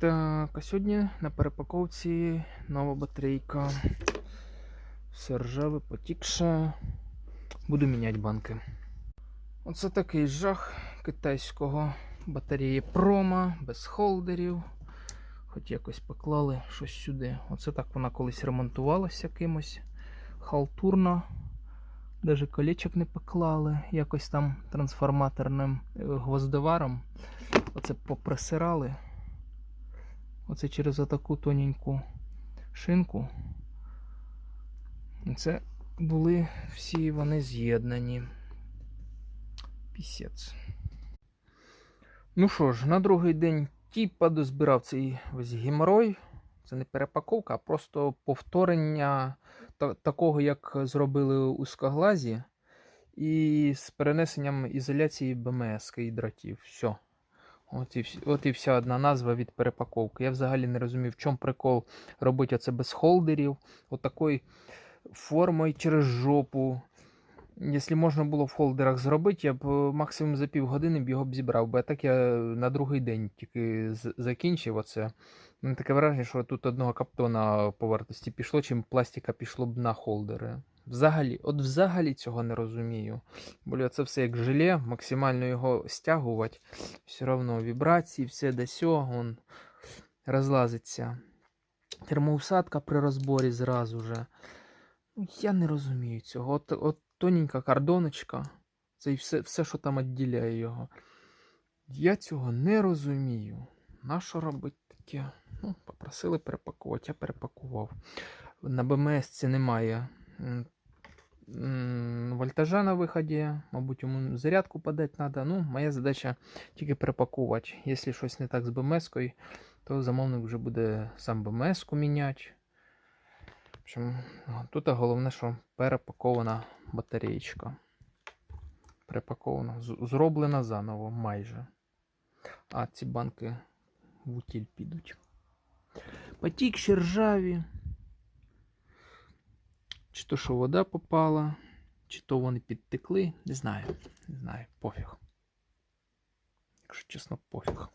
Так, а сьогодні на перепаковці нова батарейка. Все ржаве, потікше. Буду міняти банки. Оце такий жах китайського батареї промо, без холдерів. Хоч якось поклали щось сюди. Оце так вона колись ремонтувалася кимось. Халтурно. Даже колечок не поклали. Якось там трансформаторним е, гвоздоваром. Оце поприсирали. Оце через отаку тоненьку шинку. Це були всі вони з'єднані. Пісець. Ну що ж, на другий день тіпа дозбирав цей весь геморой. Це не перепаковка, а просто повторення та- такого, як зробили у скоглазі, і з перенесенням ізоляції БМС і дротів. Все. От і, от і вся одна назва від перепаковки. Я взагалі не розумів, в чому прикол робити оце без холдерів, отакою формою через жопу. Якщо можна було в холдерах зробити, я б е, максимум за півгодини б його б зібрав, бо так я на другий день тільки закінчив оце. Таке враження, що тут одного каптона по вартості пішло, чим пластика пішло б на холдери. Взагалі, от взагалі цього не розумію. Бо це все як желе, максимально його стягувати, все одно вібрації, все до сього, он розлазиться. Термоусадка при розборі зразу же. Ну, Я не розумію цього. От, от тоненька кордоночка, це і все, все, що там відділяє його. Я цього не розумію. Нащо робити таке? Ну, попросили перепакувати, я перепакував. На БМС це немає вольтажа на виході, мабуть, йому зарядку подати треба. Ну, моя задача тільки перепакувати. Якщо щось не так з БМС-кою, то замовник вже буде сам БМС-ку міняти. В общем, тут головне, що перепакована батареєчка. Перепакована, зроблена заново майже. А ці банки в утіль підуть. Потік ще ржаві. Чи то що вода попала, чи то вони підтекли. Не знаю. Не знаю. Пофіг. Якщо чесно, пофіг.